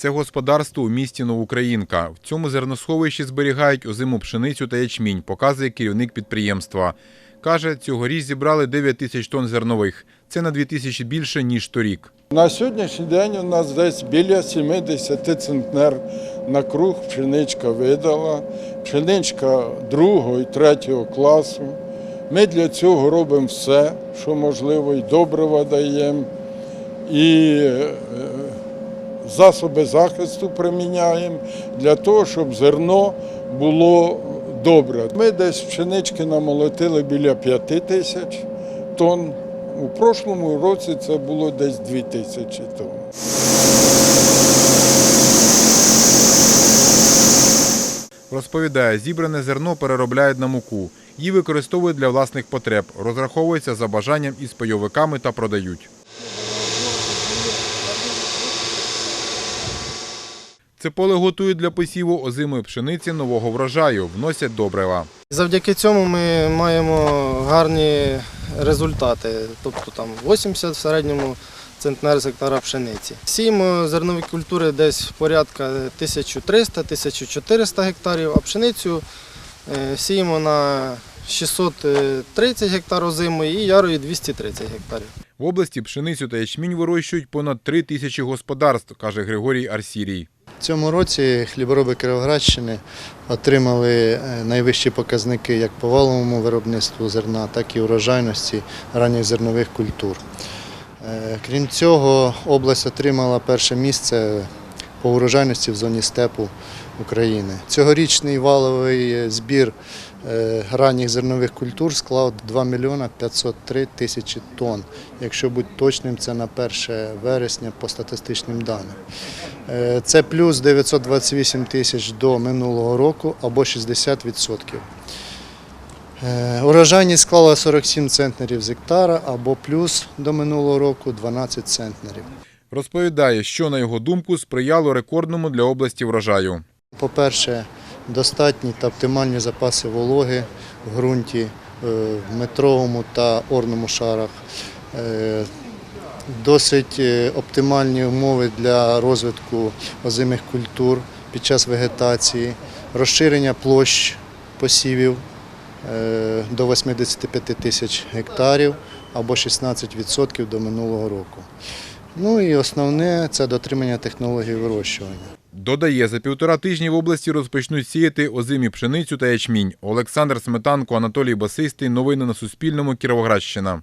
Це господарство у місті Новоукраїнка. В цьому зерносховищі зберігають озиму пшеницю та ячмінь, показує керівник підприємства. Каже, цьогоріч зібрали 9 тисяч тонн зернових. Це на 2 тисячі більше, ніж торік. На сьогоднішній день у нас десь біля 70 центнер на круг пшеничка видала, пшеничка другого і третього класу. Ми для цього робимо все, що можливо, і добрива даємо, і е, засоби захисту приміняємо для того, щоб зерно було добре. Ми десь пшенички намолотили біля 5 тисяч тонн. У прошлому році це було десь 2 тисячі тонн. Розповідає, зібране зерно переробляють на муку. Її використовують для власних потреб, розраховуються за бажанням із пайовиками та продають. Це поле готують для посіву озимої пшениці нового врожаю, вносять добрива. Завдяки цьому ми маємо гарні результати, тобто там 80 в середньому центнер з гектара пшениці. Сіємо зернові культури десь порядка 1300-1400 гектарів, а пшеницю е, сіємо на 630 гектар озимої і ярої 230 гектарів. В області пшеницю та ячмінь вирощують понад три тисячі господарств, каже Григорій Арсірій. Цьому році хлібороби Кіровоградщини отримали е, найвищі показники як по валовому виробництву зерна, так і урожайності ранніх зернових культур. Е, Крім цього, область отримала перше місце по урожайності в зоні степу України. Цьогорічний валовий збір е, ранніх зернових культур склав 2 мільйона 503 тисячі тонн. Якщо бути точним, це на 1 вересня по статистичним даним. Е, Це плюс 928 тисяч до минулого року або 60%. Е, Урожайність склала 47 центнерів з гектара або плюс до минулого року 12 центнерів. Розповідає, що, на його думку, сприяло рекордному для області врожаю. По-перше, достатні та оптимальні запаси вологи в ґрунті, е, в метровому та орному шарах. Е, Досить е, оптимальні умови для розвитку озимих культур під час вегетації, розширення площ посівів до 85 тисяч гектарів або 16% до минулого року. Ну і основне це дотримання технологій вирощування. Додає, за півтора тижні в області розпочнуть сіяти озимі пшеницю та ячмінь. Олександр Сметанко, Анатолій Басистий. Новини на Суспільному. Кіровоградщина.